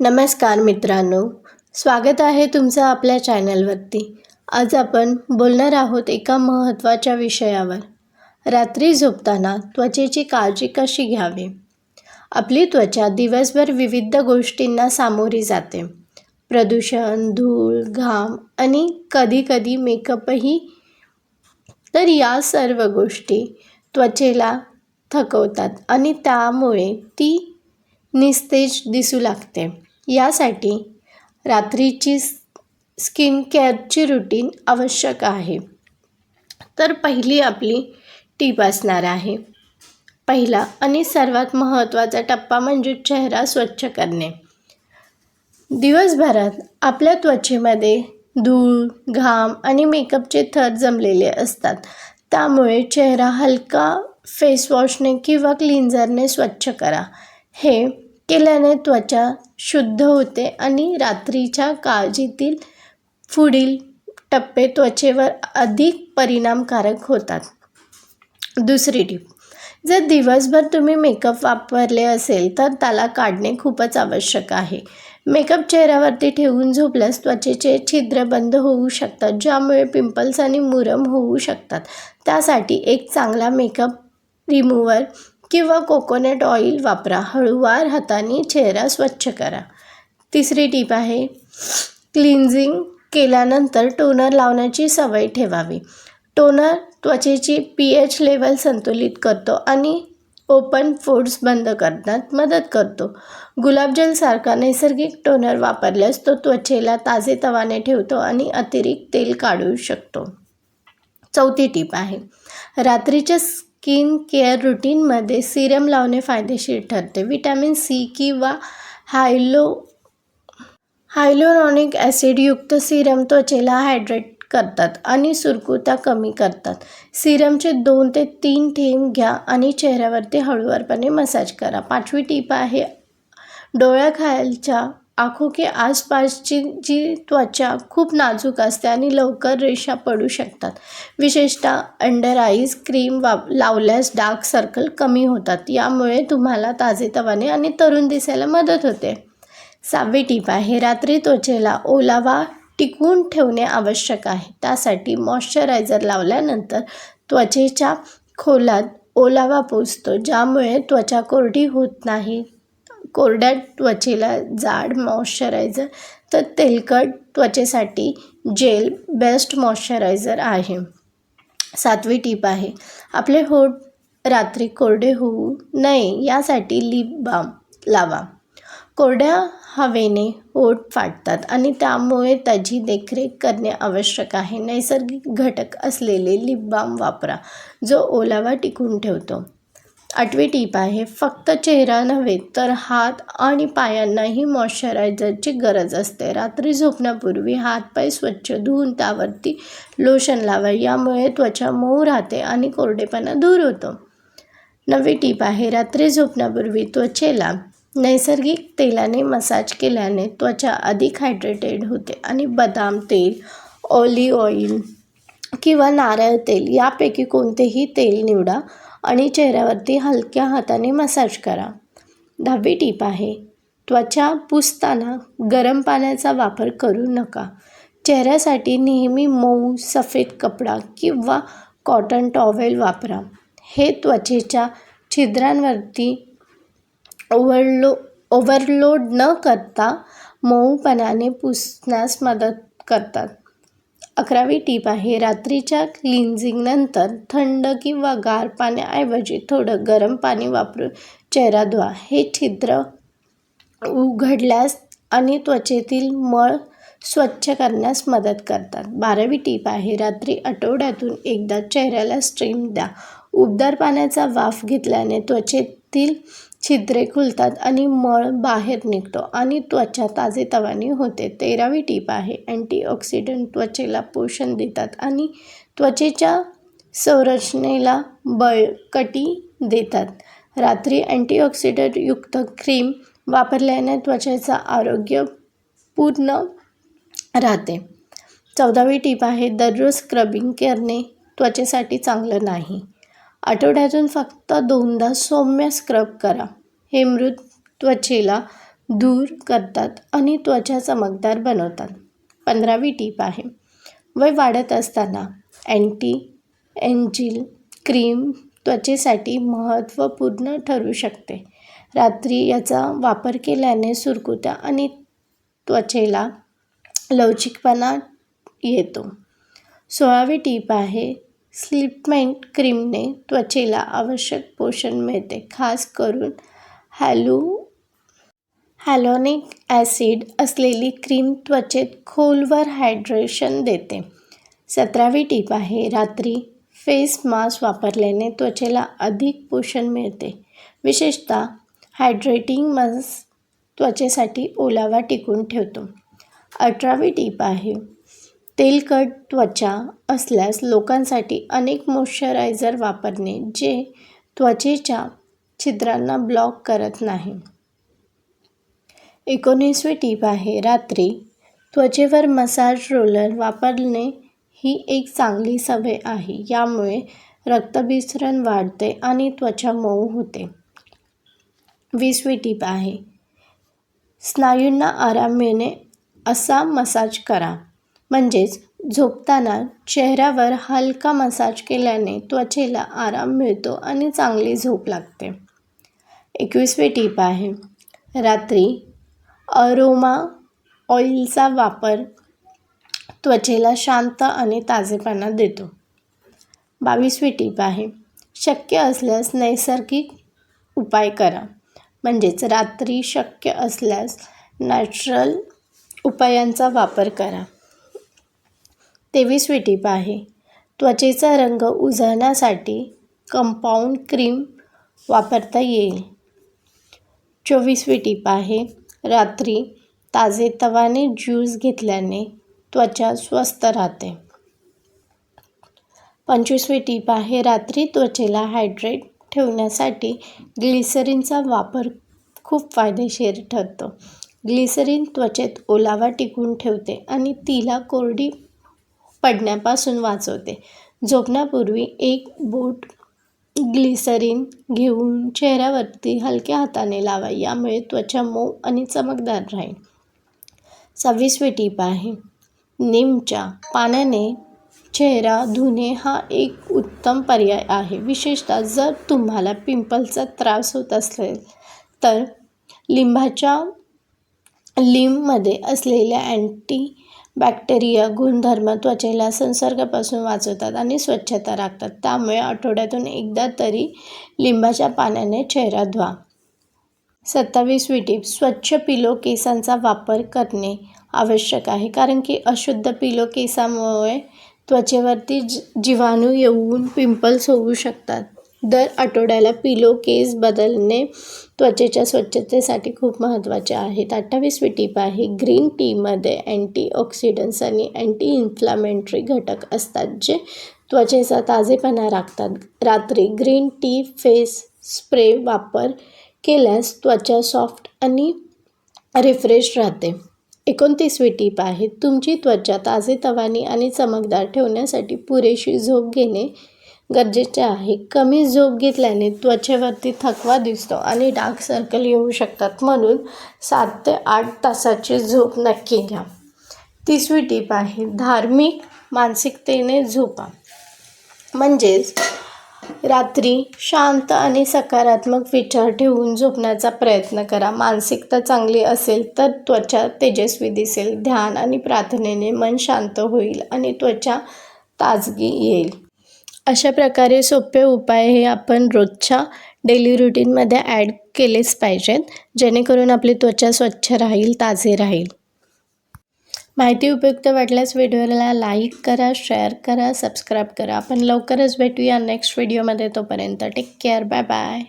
नमस्कार मित्रांनो स्वागत आहे तुमचं आपल्या चॅनलवरती. आज आपण बोलणार आहोत एका महत्त्वाच्या विषयावर. रात्री झोपताना त्वचेची काळजी कशी घ्यावी? आपली त्वचा दिवसभर विविध गोष्टींना सामोरी जाते. प्रदूषण धूळ घाम आणि कधीकधी मेकअपही. तर या सर्व गोष्टी त्वचेला थकवतात आणि त्यामुळे ती निस्तेज दिसू लागते. यासाठी रात्रीची स्किन केअरची रुटीन आवश्यक आहे. तर पहिली आपली टीप असणार आहे. पहिला आणि सर्वात महत्त्वाचा टप्पा म्हणजे चेहरा स्वच्छ करणे. दिवसभरात आपल्या त्वचेमध्ये धूळ घाम आणि मेकअपचे थर जमलेले असतात. त्यामुळे चेहरा हलका फेसवॉशने किंवा क्लिन्झरने स्वच्छ करा. हे केल्याने त्वचा शुद्ध होते आणि रात्रीच्या काळजीतील पुढील टप्पे त्वचेवर अधिक परिणामकारक होतात. दुसरी टीप जर दिवसभर तुम्ही मेकअप वापरले असेल तर त्याला काढणे खूपच आवश्यक आहे. मेकअप चेहऱ्यावरती ठेवून झोपल्यास त्वचेचे छिद्र बंद होऊ शकतात ज्यामुळे पिंपल्स आणि मुरम होऊ शकतात. त्यासाठी एक चांगला मेकअप रिमूव्हर किंवा कोकोनट ऑइल वापरा. हळूवार हाताने चेहरा स्वच्छ करा. तिसरी टीप आहे क्लिन्झिंग केल्यानंतर टोनर लावण्याची सवय ठेवावी. टोनर त्वचेची पी एच लेवल संतुलित करतो आणि ओपन फोड्स बंद करण्यात मदत करतो. गुलाबजलसारखा नैसर्गिक टोनर वापरल्यास तो त्वचेला ताजेतवाने ठेवतो आणि अतिरिक्त तेल काढू शकतो. चौथी टीप आहे रात्रीच्या स्किन केअर रुटीनमध्ये सिरम लावणे फायदेशीर ठरते. विटॅमिन सी किंवा हायलो हायलोरॉनिक ॲसिडयुक्त सिरम त्वचेला हायड्रेट करतात आणि सुरकुत्या कमी करतात. सिरमचे दोन ते तीन थेंब घ्या आणि चेहऱ्यावरती हळूवारपणे मसाज करा. पाचवी टीप आहे डोळ्याखालच्या आखोके आसपासची जी त्वचा खूप नाजूक असते आणि लवकर रेषा पडू शकतात. विशेषतः अंडर आईज क्रीम वाप लावल्यास डार्क सर्कल कमी होतात. यामुळे तुम्हाला ताजेतवाने आणि तरुण दिसायला मदत होते. सहावी टीप आहे रात्री त्वचेला ओलावा टिकवून ठेवणे आवश्यक आहे. त्यासाठी मॉइश्चरायझर लावल्यानंतर त्वचेच्या खोलात ओलावा पोचतो ज्यामुळे त्वचा कोरडी होत नाही. कोरड्या त्वचेला जाड मॉइश्चरायझर तर तेलकट त्वचेसाठी जेल बेस्ट मॉइश्चरायझर आहे. सातवी टीप आहे आपले होठ रात्री कोरडे होऊ नये यासाठी लिप बाम लावा. कोरड्या हवेने ओठ फाटतात आणि त्यामुळे त्याची देखरेख करणे आवश्यक आहे. नैसर्गिक घटक असलेले लिप बाम वापरा जो ओलावा टिकून ठेवतो. आठवी टीप आहे फक्त चेहरा नव्हे तर हात आणि पायांनाही मॉइश्चरायझरची गरज असते. रात्री झोपण्यापूर्वी हातपाय स्वच्छ धुवून त्यावरती लोशन लावा यामुळे त्वचा मऊ राहते आणि कोरडेपणा दूर होतो. नवी टीप आहे रात्री झोपण्यापूर्वी त्वचेला नैसर्गिक तेलाने मसाज केल्याने त्वचा अधिक हायड्रेटेड होते आणि बदाम तेल ऑलिव्ह ऑइल किंवा नारळ तेल यापैकी कोणतेही तेल निवडा. आणि चेहऱ्यावरती हलक्या हाताने मसाज करा. दहावी टीप आहे त्वचा पुसताना गरम पाण्याचा वापर करू नका. चेहऱ्यासाठी नेहमी मऊ सफेद कपडा किंवा कॉटन टॉवेल वापरा. हे त्वचेच्या छिद्रांवरती ओव्हरलो ओव्हरलोड न करता मऊपणाने पुसण्यास मदत करतात. अकरावी टीप आहे रात्रीच्या क्लिन्झिंगनंतर थंड किंवा गार पाण्याऐवजी थोडं गरम पाणी वापरून चेहरा धुवा. हे छिद्र उघडल्यास आणि त्वचेतील मळ स्वच्छ करण्यास मदत करतात. बारावी टीप आहे रात्री आठवड्यातून एकदा चेहऱ्याला स्ट्रीम द्या. उबदार पाण्याचा वाफ घेतल्याने त्वचेतील छिद्रे खुलतात आणि मळ बाहेर निघतो आणि त्वचा ताजेतवानी होते. तेरावी टीप आहे अँटीऑक्सिडंट त्वचेला पोषण देतात आणि त्वचेच्या संरचनेला बळकटी देतात. रात्री अँटीऑक्सिडंटयुक्त क्रीम वापरल्याने त्वचेचं आरोग्य पूर्ण राहते. चौदावी टीप आहे दररोज स्क्रबिंग करणे त्वचेसाठी चांगलं नाही. आठवड्यातून फक्त दोनदा सौम्य स्क्रब करा. हे मृत त्वचेला दूर करतात आणि त्वचा चमकदार बनवतात. पंधरावी टीप आहे. वय वाढत असताना अँटी एंजिल क्रीम त्वचेसाठी महत्त्वपूर्ण ठरू शकते. रात्री याचा वापर केल्याने सुरकुत्या आणि त्वचेला लवचिकपणा येतो. सोळावी टीप आहे. स्लिपमेंट क्रीमने त्वचेला आवश्यक पोषण मिळते खास करून हॅलो हॅलोनिक ॲसिड असलेली क्रीम त्वचेत खोलवर हायड्रेशन देते. सतरावी टीप आहे रात्री फेस मास्क वापरल्याने त्वचेला अधिक पोषण मिळते. विशेषतः हायड्रेटिंग मास्क त्वचेसाठी ओलावा टिकून ठेवतो. अठरावी टीप आहे तेलकट त्वचा असल्यास लोकांसाठी अनेक मॉइश्चरायझर वापरणे जे त्वचेच्या छिद्रांना ब्लॉक करत नाही. एकोणीसवी टीप आहे रात्री त्वचेवर मसाज रोलर वापरणे ही एक चांगली सवय आहे. यामुळे रक्तभिसरण वाढते आणि त्वचा मऊ होते. वीसवी टीप आहे स्नायूंना आराम मिळणे असा मसाज करा. म्हणजेच झोपताना चेहऱ्यावर हलका मसाज केल्याने त्वचेला आराम मिळतो आणि चांगली झोप लागते. एकवीसवी टीप आहे. रात्री अरोमा ऑइलचा वापर त्वचेला शांत आणि ताजेपणा देतो. बावीसवी टीप आहे. शक्य असल्यास नैसर्गिक उपाय करा. म्हणजेच रात्री शक्य असल्यास नॅचरल उपायांचा वापर करा. तेवीसवी टीप आहे. त्वचेचा रंग उजळण्यासाठी कंपाऊंड क्रीम वापरता येईल. चोवीसवी टीप आहे. रात्री ताजे तवाने ज्यूस घेतल्याने त्वचा स्वस्थ राहते. पंचवीसवी टीप आहे. रात्री त्वचेला हायड्रेट ठेवण्यासाठी ग्लिसरीनचा वापर खूप फायदेशीर ठरतो. ग्लिसरीन त्वचेत ओलावा टिकून ठेवते आणि तिला कोरडी पडण्यापासून वाचवते. झोपण्यापूर्वी एक बोट ग्लिसरीन घेऊन चेहऱ्यावरती हलक्या हाताने लावा यामुळे त्वचा मऊ आणि चमकदार राहील. सव्वीसवी टीप आहे. नीमच्या पाण्याने चेहरा धुणे हा एक उत्तम पर्याय आहे. विशेषतः जर तुम्हाला पिंपलचा त्रास होत असेल तर लिंबाच्या लिंबमध्ये असलेल्या अँटी बॅक्टेरिया गुणधर्म त्वचेला संसर्गापासून वाचवतात आणि स्वच्छता राखतात. त्यामुळे आठवड्यातून एकदा तरी लिंबाच्या पाण्याने चेहरा धुवा. सत्तावीसवी टीप स्वच्छ पिलो केसांचा वापर करणे आवश्यक आहे कारण की अशुद्ध पिलो केसामुळे त्वचेवरती जीवाणू येऊन पिंपल्स होऊ शकतात. दर आठवड्याला पिलो केस बदलणे त्वचेच्या स्वच्छतेसाठी खूप महत्त्वाचे आहेत. अठ्ठावीसवी टीप आहे. ग्रीन टीमध्ये अँटीऑक्सिडंट्स आणि अँटी इन्फ्लामेंटरी घटक असतात जे त्वचेचा ताजेपणा राखतात. रात्री ग्रीन टी फेस स्प्रे वापर केल्यास त्वचा सॉफ्ट आणि रिफ्रेश राहते. एकोणतीसवी टीप आहे. तुमची त्वचा ताजेतवानी आणि चमकदार ठेवण्यासाठी पुरेशी झोप घेणे गरजेचे आहे. कमी झोप घेतल्याने त्वचेवरती थकवा दिसतो आणि डार्क सर्कल येऊ शकतात. म्हणून सात ते आठ तासाची झोप नक्की घ्या. तिसवी टीप आहे धार्मिक मानसिकतेने झोपा. म्हणजेच रात्री शांत आणि सकारात्मक विचार ठेवून झोपण्याचा प्रयत्न करा. मानसिकता चांगली असेल तर त्वचा तेजस्वी दिसेल. ध्यान आणि प्रार्थनेने मन शांत होईल आणि त्वचा ताजगी येईल. अशा प्रकारे सोपे उपाय हे आपण रोजच्या डेली रुटीनमध्ये ॲड केलेच पाहिजेत जेणेकरून आपली त्वचा स्वच्छ राहील ताजे राहील. माहिती उपयुक्त वाटल्यास व्हिडिओला लाईक करा शेअर करा सबस्क्राईब करा. आपण लवकरच भेटूया नेक्स्ट व्हिडिओमध्ये तोपर्यंत टेक केअर बाय बाय